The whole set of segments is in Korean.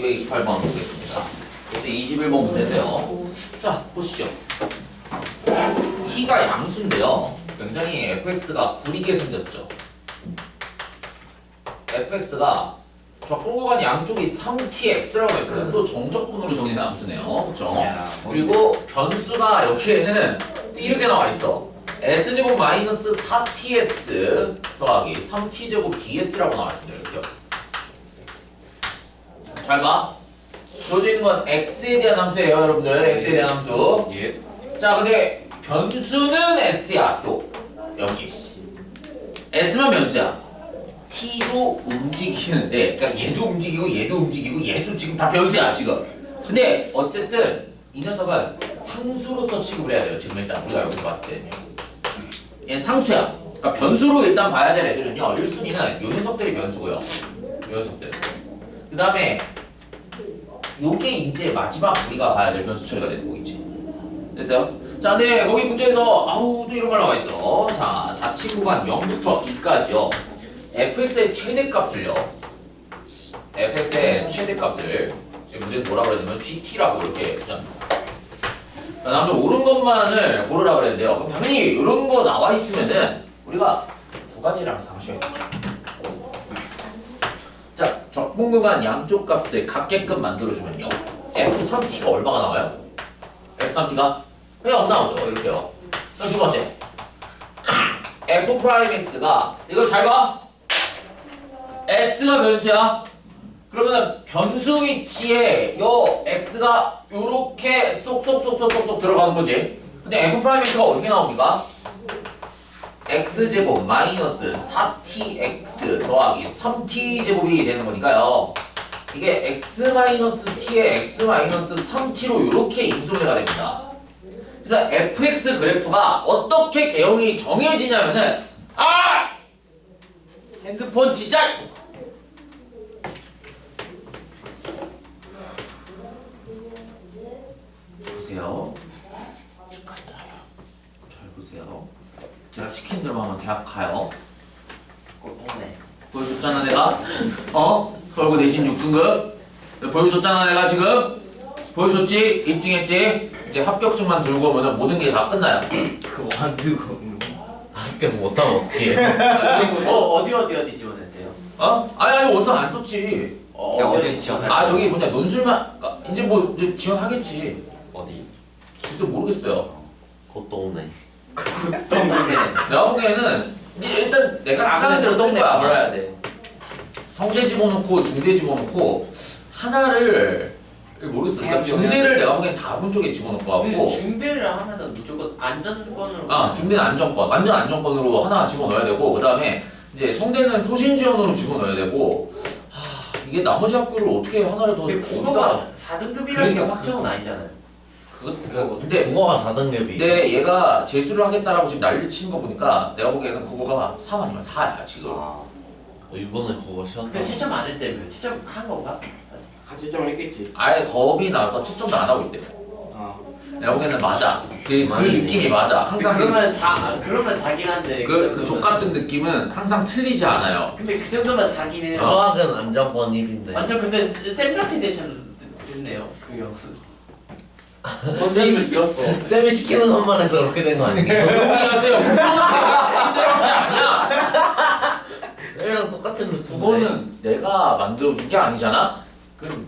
228번 보겠습니다. 그래서 21번 문제인데요. 자, 보시죠. t가 양수인데요. 굉장히 fx가 구리게 생겼죠. fx가 적분구간 양쪽이 3tx라고 했어요. 또 정적분으로 정리된 함수네요. 그렇죠? 그리고 변수가 여기에는 이렇게 나와 있어. s제곱 마이너스 4ts 더하기 3t제곱 ds라고 나와 있습니다. 이렇게요. 잘 봐. 주어져 있는 건 x에 대한 함수예요, 여러분들. x에 대한 함수. 예. 자, 근데 변수는 s야, 또. 여기. s만 변수야. t도 움직이는데, 그러니까 얘도 움직이고, 얘도 움직이고, 얘도 지금 다 변수야, 지금. 근데 어쨌든 이 녀석은 상수로서 취급을 해야 돼요, 지금 일단 우리가 여기서 봤을 때는요. 얘는 상수야. 그러니까 변수로 일단 봐야 될 애들은요, 1순위는 요 녀석들이 변수고요. 요 녀석들. 그 다음에 요게 이제 마지막 우리가 봐야 될 변수 처리가 되는 거겠지. 됐어요? 자, 네, 거기 문제에서 아우 또 이런 말 나와 있어. 자, 다친 구간 0부터 2까지요. fx의 최대값을요. fx의 최대값을 지금 문제는 뭐라 그랬냐면 gt라고 이렇게 주잖아. 자, 남들 옳은 것만을 고르라 그랬는데요. 그럼 당연히 이런 거 나와 있으면은 우리가 두 가지를 항상 하셔야겠죠. 자, 적분구간 양쪽 값을 같게끔 만들어주면요. F3T가 얼마가 나와요? F3T가? 그냥 나오죠. 이렇게요. 자, 두 번째. F 프라임 X가, 이거 잘 봐. S가 변수야. 그러면 변수 위치에 요 X가 요렇게 쏙쏙쏙쏙쏙쏙 들어가는 거지. 근데 F 프라임 X가 어떻게 나옵니까? X제곱 마이너스 4tx 더하기 3t제곱이 되는 거니까요. 이게 x 마이너스 t에 x 마이너스 3t로 이렇게 인수분해가 됩니다. 그래서 fx 그래프가 어떻게 개형이 정해지냐면은 아 핸드폰 진짜 보세요. 축하드려요. 잘 보세요. 제가 시킨 대학 가요. 꼴통네. 보여줬잖아 내가. 어? 서울고 내신 6등급. 보여줬잖아 내가 지금. 보여줬지? 입증했지? 이제 합격증만 들고 오면 모든 게 다 끝나요. 그거 안 들고 합격 못하면 어떡해. 어? 어디 어디 어디 지원했대요? 어? 아니 아니 원서 안 썼지. 어, 야, 어디 어디 지원할 아 저기 뭐냐 논술만 그러니까 이제 뭐 이제 지원하겠지. 어디? 글쎄 모르겠어요. 고똥네. 내가 보기에는 이제 일단 내가 쓰라는 대로 쓴 거야. 알아야 돼. 성대 집어넣고 중대 집어넣고 하나를 모르겠어. 그러니까 중대를 내가 보기엔 다음 쪽에 집어넣고. 하고 중대를 하면은 무조건 안전권으로 아 중대는 안정권. 완전 안정권으로 하나 집어넣어야 되고 그 다음에 이제 성대는 소신 지원으로 집어넣어야 되고. 하, 이게 나머지 학교를 어떻게 하나를 더 근데 어디다 4등급이라는 그러니까 게 확정은 아니잖아요 그거 근데 국어가 4등급이. 근데 얘가 재수를 하겠다라고 지금 난리 치는 거 보니까 내가 보기에는 국어가 3 아니면 4야 지금 아. 어, 이번에 국어 시험. 근데 채점 안 했대며 채점 한 건가? 같이 점을 했겠지. 아예 겁이 나서 채점도 안 하고 있대 아. 내가 보기에는 맞아 그, 그 느낌이 맞아 항상 그 그러면 4 아, 그러면 4긴 한데 그, 그그 정도면- 족같은 느낌은 항상 틀리지 않아요. 근데 그 정도면 4긴 해요 수학은 안정권 1인데. 완전 근데 쌤같이 되셨네요 그 형. 선생님을 이었어. 쌤이 시키는 것만 해서 그렇게 된 거 아니에요? 조용히 하세요. 그거는 내가 시킨 대로 한게 아니야. 쌤이랑 똑같은 루트. 그거는 내가 만들어준 게 아니잖아. 그럼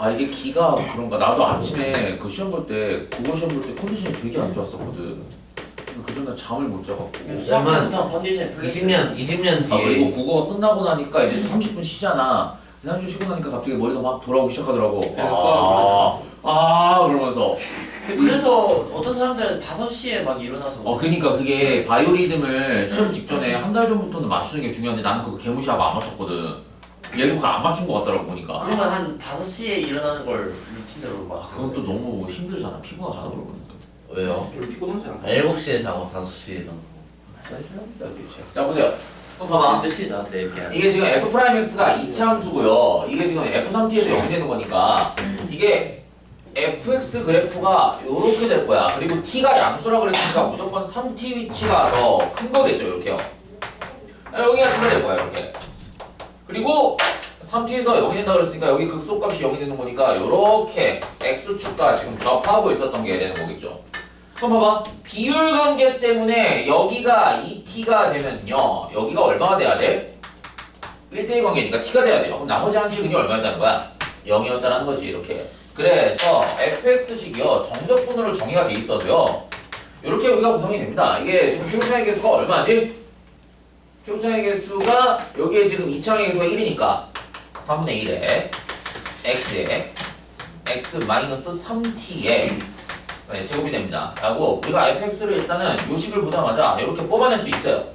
아 이게 기가 그런가? 나도 아침에 그 시험 볼 때 국어 시험 볼 때 컨디션이 되게 안 좋았었거든. 그 전날 잠을 못 자갖고. 수학부터 컨디션이 풀렸어요 20년 20년 아 뒤에 그리고 국어가 끝나고 나니까 이제 30분 쉬잖아. 30분 쉬고 나니까 갑자기 머리가 막 돌아오기 시작하더라고. 그래서 아, 아 그러면서. 그래서 어떤 사람들은 5시에 막 일어나서 어 그니까 그게 바이오리듬을 시험 직전에 한 달 전부터는 맞추는 게 중요한데 나는 그거 개무시하고 안 맞췄거든. 얘도 그거 안 맞춘 거 같더라고 보니까. 그러면 한 5시에 일어나는 걸 루틴으로 막 아, 그건 또 너무 힘들잖아. 피곤하잖아 그러면 왜요? 별로 피곤하지 않아. 7시에 자고 5시에 일어나. 자 보세요. 그럼 봐봐 이게 지금 f 프라임 x가 2차 함수고요. 이게 지금 f3t에서 0이 되는 거니까. 이게 fx 그래프가 요렇게 될 거야 그리고 t가 양수라 그랬으니까 무조건 3t 위치가 더 큰 거겠죠 이렇게요 아, 여기가 크게 될 거야 이렇게 그리고 3t에서 0이 된다 그랬으니까 여기 극소값이 0이 되는 거니까 요렇게 x축과 지금 접하고 있었던 게 되는 거겠죠. 그럼 봐봐. 비율 관계 때문에 여기가 2t가 되면요. 여기가 얼마가 돼야 돼? 1대1 관계니까 t가 돼야 돼요. 그럼 나머지 한식은이 얼마였다는 거야? 0이었다는 거지 이렇게. 그래서 fx식이요. 정적분으로 정의가 돼 있어도요. 이렇게 여기가 구성이 됩니다. 이게 지금 최고차의 개수가 얼마지? 최고차의 개수가 여기에 지금 2차의 개수가 1이니까 3분의 1에 x에 x 마이너스 3t에 네, 제곱이 됩니다. 라고 우리가 fx를 일단은 요식을 보자마자 이렇게 뽑아낼 수 있어요.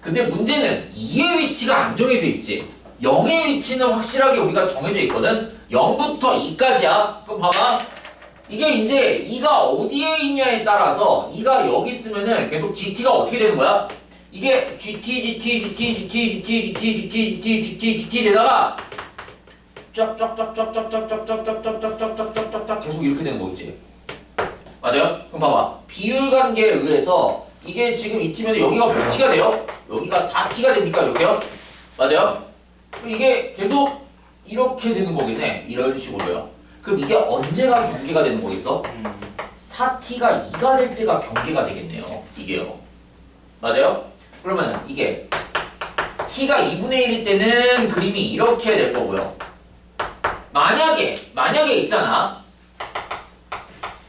근데 문제는 2의 위치가 안 정해져 있지. 0의 위치는 확실하게 우리가 정해져 있거든. 0부터 2까지야. 그럼 봐봐. 이게 이제 2가 어디에 있냐에 따라서 2가 여기 있으면은 계속 GT가 어떻게 되는 거야? 이게 GT, GT, GT, GT, GT, GT, GT, GT, GT, GT 되다가 쫙쫙쫙쫙쫙쫙쫙쫙쫙쫙쫙쫙쫙쫙쫙 계속 이렇게 되는 거겠지. 맞아요? 그럼 봐봐. 비율 관계에 의해서 이게 지금 이 팀에는 여기가 몇 t가 돼요? 여기가 4t가 됩니까? 이렇게요? 맞아요? 그럼 이게 계속 이렇게 되는 거겠네. 이런 식으로요. 그럼 이게 언제가 경계가 되는 거겠어? 4t가 2가 될 때가 경계가 되겠네요. 이게요. 맞아요? 그러면 이게 t가 2분의 1일 때는 그림이 이렇게 될 거고요. 만약에 만약에 있잖아.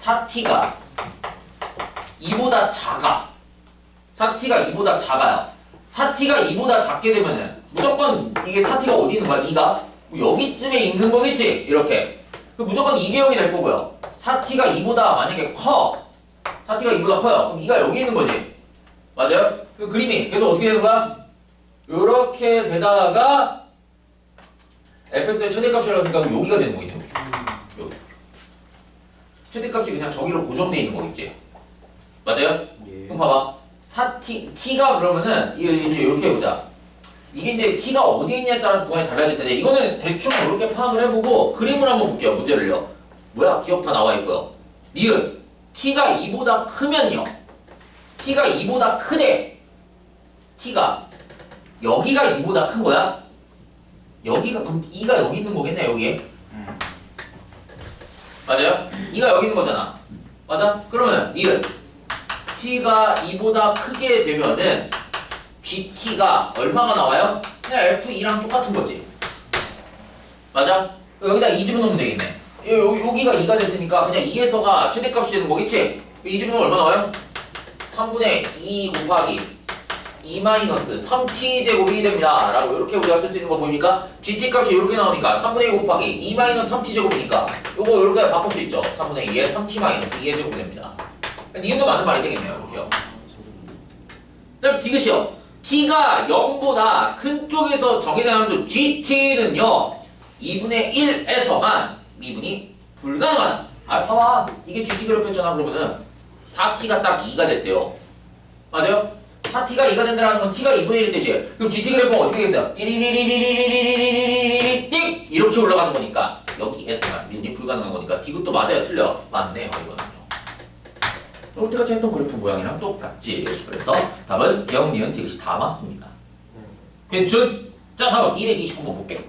4t가 2보다 작아. 4t가 2보다 작아요. 4t가 2보다 작게 되면은 무조건 이게 4t가 어디 있는 거야? 2가 뭐 여기쯤에 있는 거겠지? 이렇게. 그럼 무조건 2개 0이 될 거고요. 4t가 2보다 만약에 커. 4t가 2보다 커요. 그럼 2가 여기 있는 거지. 맞아요? 그 그림이 계속 어떻게 되는 거야? 요렇게 되다가 fx의 최대값이라고 생각하면 여기가 되는 거겠죠. 여기. 최대값이 그냥 저기로 고정되어 있는 거겠지. 맞아요? 예. 그럼 봐봐. 4t, t가 그러면은 이제 이렇게 해보자. 이게 이제 t가 어디에 있냐에 따라서 구간이 달라질 텐데 이거는 대충 이렇게 파악을 해보고 그림을 한번 볼게요. 문제를요. 뭐야? 기억 다 나와 있고요. 니은 t가 2보다 크면요. t가 2보다 크대. t가 여기가 2보다 큰 거야? 여기가 그럼 2가 여기 있는 거겠네 여기에. 맞아요? 2가 여기 있는 거잖아. 맞아? 그러면 니은 t가 2보다 크게 되면은 gt가 얼마가 나와요? 그냥 f2랑 똑같은 거지. 맞아? 여기다 2 집어 넣으면 되겠네. 요, 요, 여기가 2가 될 테니까 그냥 2에서가 최대값이 되는 거겠지? 2 집어 넣으면 얼마 나와요? 3분의 2 곱하기 2 마이너스 3t 제곱이 됩니다. 라고 이렇게 우리가 쓸 수 있는 거 보입니까? gt 값이 이렇게 나오니까 3분의 2 곱하기 2 마이너스 3t 제곱이니까 요거 이렇게 바꿀 수 있죠. 3분의 2에 3t 마이너스 2의 제곱이 됩니다. 니은도 맞는 말이 되겠네요. 이렇게요. 그다음 디귿이요. T가 0보다 큰 쪽에서 정의된 함수 gt는요 2분의 1에서만 미분이 불가능하다. 아 봐봐 이게 GT 그래프였잖아 그러면은 4T가 딱 2가 됐대요. 맞아요? 4T가 2가 된다는 건 T가 2분의 1일 때지. 그럼 GT 그래프가 어떻게 되겠어요? 띠리리리리리리리리리리리리 띡 이렇게 올라가는 거니까 여기 S만 미분이 불가능한 거니까 디귿도 맞아요 틀려? 맞네요 이거는 요. 롯데같이 했던 그래프 모양이랑 똑같지. 그래서 답은 0, 니은, 디귿이 다 맞습니다. 괜춘? 자 다음 229번 볼게.